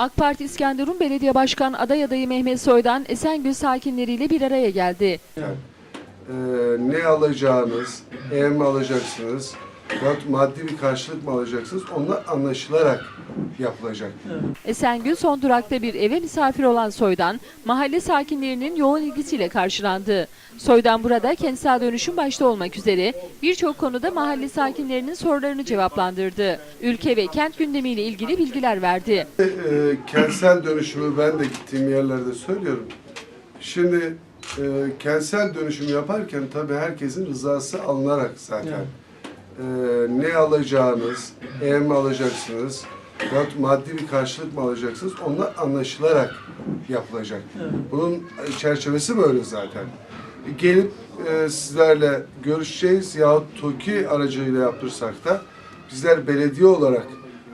AK Parti İskenderun Belediye Başkan aday adayı Mehmet Soydan Esengül sakinleriyle bir araya geldi. Ee, ne alacağınız, ev mi alacaksınız, maddi bir karşılık mı alacaksınız, onlar anlaşılarak yapılacak. Esengül son durakta bir eve misafir olan Soydan, mahalle sakinlerinin yoğun ilgisiyle karşılandı. Soydan burada kentsel dönüşüm başta olmak üzere birçok konuda mahalle sakinlerinin sorularını cevaplandırdı. Ülke ve kent gündemiyle ilgili bilgiler verdi. Ee, kentsel dönüşümü ben de gittiğim yerlerde söylüyorum. Şimdi e, kentsel dönüşüm yaparken tabii herkesin rızası alınarak zaten. Ee, ne alacağınız, ev mi alacaksınız, yahut maddi bir karşılık mı alacaksınız, onlar anlaşılarak yapılacak. Bunun çerçevesi böyle zaten. Gelip e, sizlerle görüşeceğiz yahut TOKİ aracılığıyla yaptırsak da bizler belediye olarak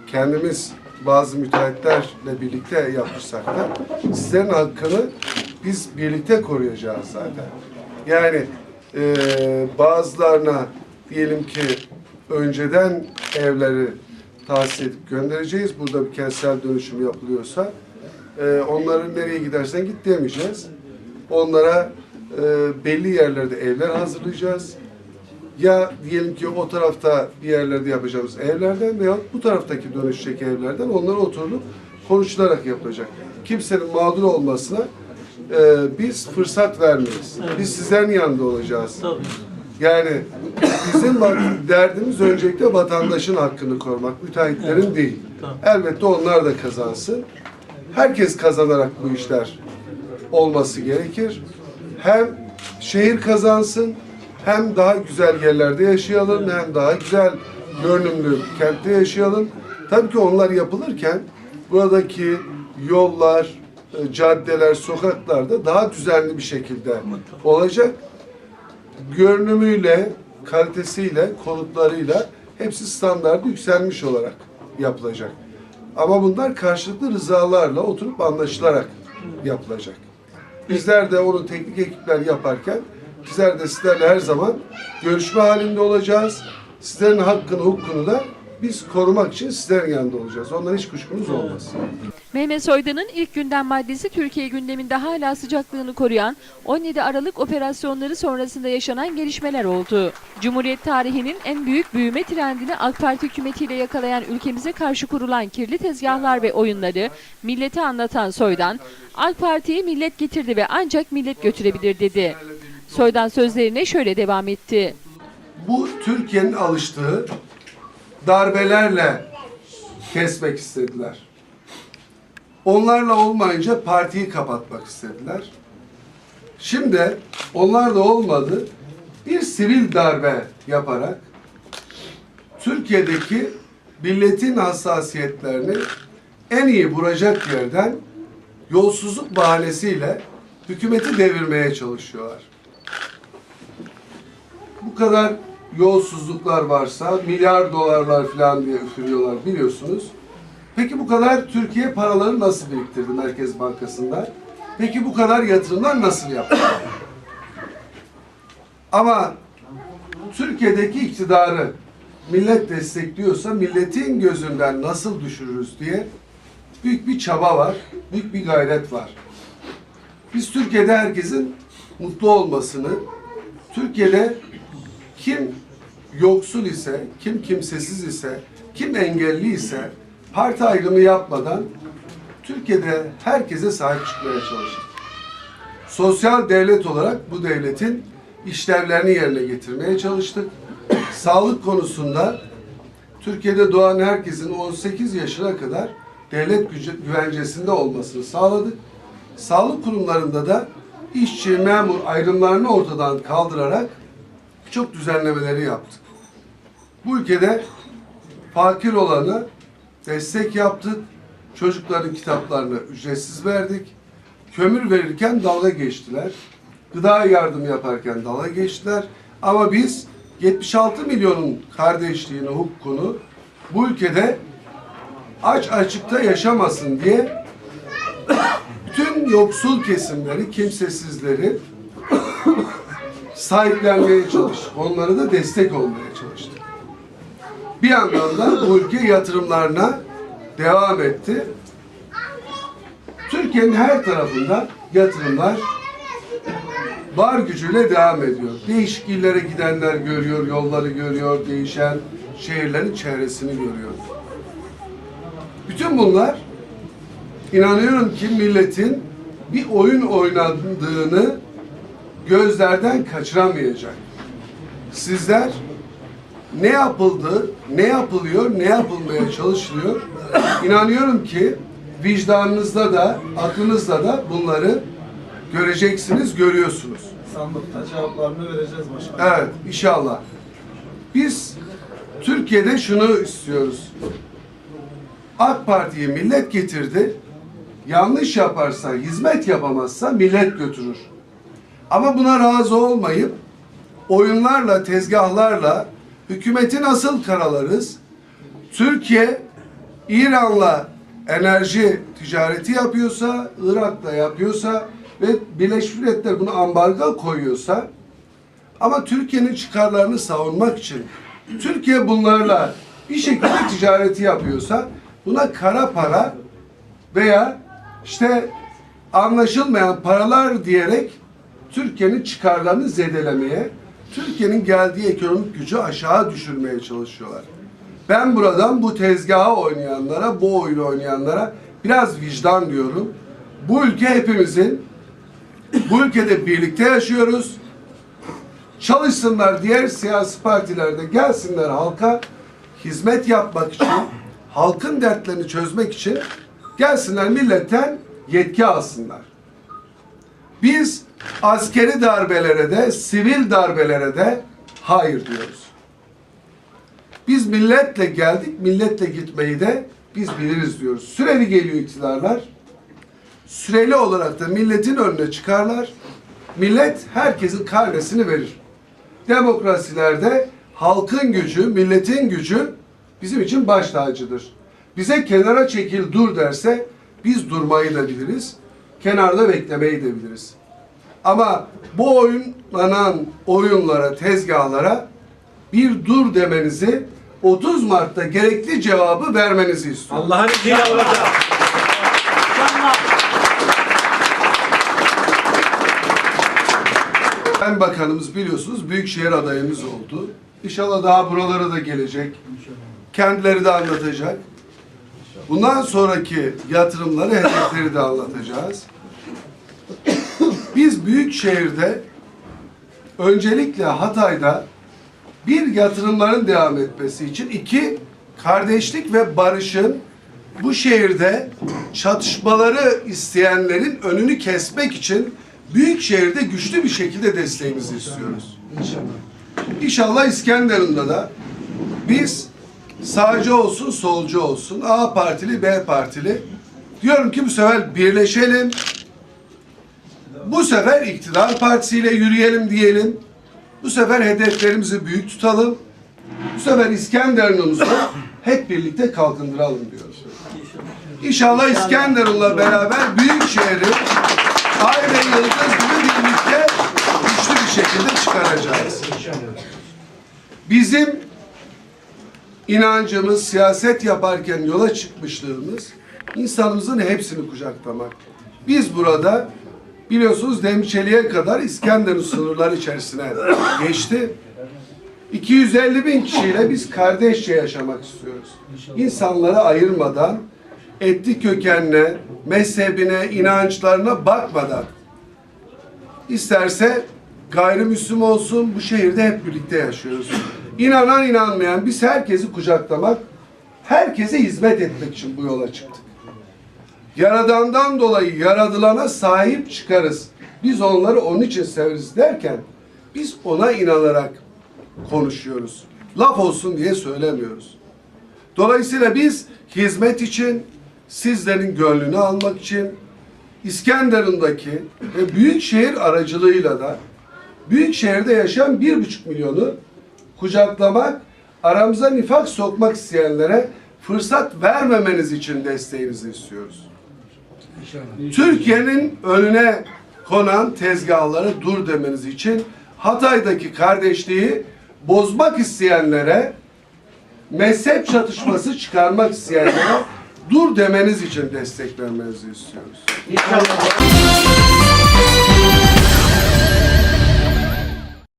kendimiz bazı müteahhitlerle birlikte yaptırsak da sizlerin hakkını biz birlikte koruyacağız zaten. Yani e, bazılarına diyelim ki önceden evleri tahsis edip göndereceğiz. Burada bir kentsel dönüşüm yapılıyorsa e, onların nereye gidersen git demeyeceğiz. Onlara e, belli yerlerde evler hazırlayacağız. Ya diyelim ki o tarafta bir yerlerde yapacağımız evlerden veya bu taraftaki dönüşecek evlerden onlara oturulup konuşularak yapılacak. Kimsenin mağdur olmasına e, biz fırsat vermeyiz. Biz sizlerin yanında olacağız. Tabii. Yani bizim derdimiz öncelikle vatandaşın hakkını korumak, müteahhitlerin değil. Tamam. Elbette onlar da kazansın. Herkes kazanarak bu işler olması gerekir. Hem şehir kazansın, hem daha güzel yerlerde yaşayalım, hem daha güzel görünümlü kentte yaşayalım. Tabii ki onlar yapılırken buradaki yollar, e, caddeler, sokaklarda daha düzenli bir şekilde olacak görünümüyle, kalitesiyle, konutlarıyla hepsi standartı yükselmiş olarak yapılacak. Ama bunlar karşılıklı rızalarla oturup anlaşılarak yapılacak. Bizler de onu teknik ekipler yaparken bizler de sizlerle her zaman görüşme halinde olacağız. Sizlerin hakkını, hukukunu da biz korumak için sizlerin yanında olacağız. Ondan hiç kuşkunuz olmaz. Mehmet Soydan'ın ilk gündem maddesi Türkiye gündeminde hala sıcaklığını koruyan 17 Aralık operasyonları sonrasında yaşanan gelişmeler oldu. Cumhuriyet tarihinin en büyük büyüme trendini AK Parti hükümetiyle yakalayan ülkemize karşı kurulan kirli tezgahlar ve oyunları millete anlatan Soydan, AK Parti'yi millet getirdi ve ancak millet götürebilir dedi. Soydan sözlerine şöyle devam etti. Bu Türkiye'nin alıştığı darbelerle kesmek istediler. Onlarla olmayınca partiyi kapatmak istediler. Şimdi onlar da olmadı. Bir sivil darbe yaparak Türkiye'deki milletin hassasiyetlerini en iyi vuracak yerden yolsuzluk bahanesiyle hükümeti devirmeye çalışıyorlar bu kadar yolsuzluklar varsa milyar dolarlar falan diye üfürüyorlar biliyorsunuz. Peki bu kadar Türkiye paraları nasıl biriktirdi Merkez Bankası'nda? Peki bu kadar yatırımlar nasıl yaptı? Ama Türkiye'deki iktidarı millet destekliyorsa milletin gözünden nasıl düşürürüz diye büyük bir çaba var, büyük bir gayret var. Biz Türkiye'de herkesin mutlu olmasını, Türkiye'de kim yoksul ise, kim kimsesiz ise, kim engelli ise parti ayrımı yapmadan Türkiye'de herkese sahip çıkmaya çalıştık. Sosyal devlet olarak bu devletin işlevlerini yerine getirmeye çalıştık. Sağlık konusunda Türkiye'de doğan herkesin 18 yaşına kadar devlet güvencesinde olmasını sağladık. Sağlık kurumlarında da işçi, memur ayrımlarını ortadan kaldırarak çok düzenlemeleri yaptık. Bu ülkede fakir olanı destek yaptık. Çocukların kitaplarını ücretsiz verdik. Kömür verirken dalga geçtiler. Gıda yardım yaparken dalga geçtiler. Ama biz 76 milyonun kardeşliğini, hukukunu bu ülkede aç açıkta yaşamasın diye bütün yoksul kesimleri, kimsesizleri sahiplenmeye çalıştık. Onlara da destek olmaya çalıştık. Bir yandan da bu ülke yatırımlarına devam etti. Türkiye'nin her tarafında yatırımlar var gücüyle devam ediyor. Değişik illere gidenler görüyor, yolları görüyor, değişen şehirlerin çevresini görüyor. Bütün bunlar inanıyorum ki milletin bir oyun oynadığını gözlerden kaçıramayacak. Sizler ne yapıldı, ne yapılıyor, ne yapılmaya çalışılıyor. İnanıyorum ki vicdanınızda da, aklınızda da bunları göreceksiniz, görüyorsunuz. Sandıkta cevaplarını vereceğiz başkanım. Evet, inşallah. Biz Türkiye'de şunu istiyoruz. AK Parti'yi millet getirdi. Yanlış yaparsa, hizmet yapamazsa millet götürür. Ama buna razı olmayıp oyunlarla, tezgahlarla hükümeti nasıl karalarız? Türkiye İran'la enerji ticareti yapıyorsa, Irak'la yapıyorsa ve Birleşmiş Milletler bunu ambargo koyuyorsa ama Türkiye'nin çıkarlarını savunmak için Türkiye bunlarla bir şekilde ticareti yapıyorsa buna kara para veya işte anlaşılmayan paralar diyerek Türkiye'nin çıkarlarını zedelemeye, Türkiye'nin geldiği ekonomik gücü aşağı düşürmeye çalışıyorlar. Ben buradan bu tezgaha oynayanlara, bu oyunu oynayanlara biraz vicdan diyorum. Bu ülke hepimizin. Bu ülkede birlikte yaşıyoruz. Çalışsınlar diğer siyasi partilerde gelsinler halka hizmet yapmak için, halkın dertlerini çözmek için gelsinler milletten yetki alsınlar. Biz askeri darbelere de, sivil darbelere de hayır diyoruz. Biz milletle geldik, milletle gitmeyi de biz biliriz diyoruz. Süreli geliyor iktidarlar. Süreli olarak da milletin önüne çıkarlar. Millet herkesin karnesini verir. Demokrasilerde halkın gücü, milletin gücü bizim için baş tacıdır. Bize kenara çekil dur derse biz durmayı da biliriz. Kenarda beklemeyi de biliriz. Ama bu oyunlanan oyunlara, tezgahlara bir dur demenizi 30 Mart'ta gerekli cevabı vermenizi istiyorum. Allah'ın izniyle olacak. Ben bakanımız biliyorsunuz büyükşehir adayımız oldu. İnşallah daha buralara da gelecek. Kendileri de anlatacak. Bundan sonraki yatırımları, hedefleri de anlatacağız. Biz büyük şehirde öncelikle Hatay'da bir yatırımların devam etmesi için iki kardeşlik ve barışın bu şehirde çatışmaları isteyenlerin önünü kesmek için büyük şehirde güçlü bir şekilde desteğimizi istiyoruz. İnşallah. İnşallah İskenderun'da da biz sağcı olsun, solcu olsun, A partili, B partili diyorum ki bu sefer birleşelim. Bu sefer iktidar partisiyle yürüyelim diyelim. Bu sefer hedeflerimizi büyük tutalım. Bu sefer İskenderun'umuzu hep birlikte kalkındıralım diyoruz. İnşallah İskenderun'la beraber büyük şehri ay ve yıldız gibi birlikte güçlü bir şekilde çıkaracağız. Bizim inancımız, siyaset yaparken yola çıkmışlığımız insanımızın hepsini kucaklamak. Biz burada biliyorsunuz Demçeli'ye kadar İskenderun sınırları içerisine geçti. 250 bin kişiyle biz kardeşçe yaşamak istiyoruz. İnsanları ayırmadan, etli kökenine, mezhebine, inançlarına bakmadan isterse gayrimüslim olsun bu şehirde hep birlikte yaşıyoruz. İnanan inanmayan biz herkesi kucaklamak, herkese hizmet etmek için bu yola çıktık. Yaradandan dolayı yaradılana sahip çıkarız. Biz onları onun için severiz derken biz ona inanarak konuşuyoruz. Laf olsun diye söylemiyoruz. Dolayısıyla biz hizmet için, sizlerin gönlünü almak için, İskenderun'daki ve Büyükşehir aracılığıyla da Büyükşehir'de yaşayan bir buçuk milyonu kucaklamak, aramıza nifak sokmak isteyenlere fırsat vermemeniz için desteğinizi istiyoruz. Türkiye'nin önüne konan tezgahları dur demeniz için Hatay'daki kardeşliği bozmak isteyenlere mezhep çatışması çıkarmak isteyenlere dur demeniz için destek vermenizi istiyoruz. İnşallah.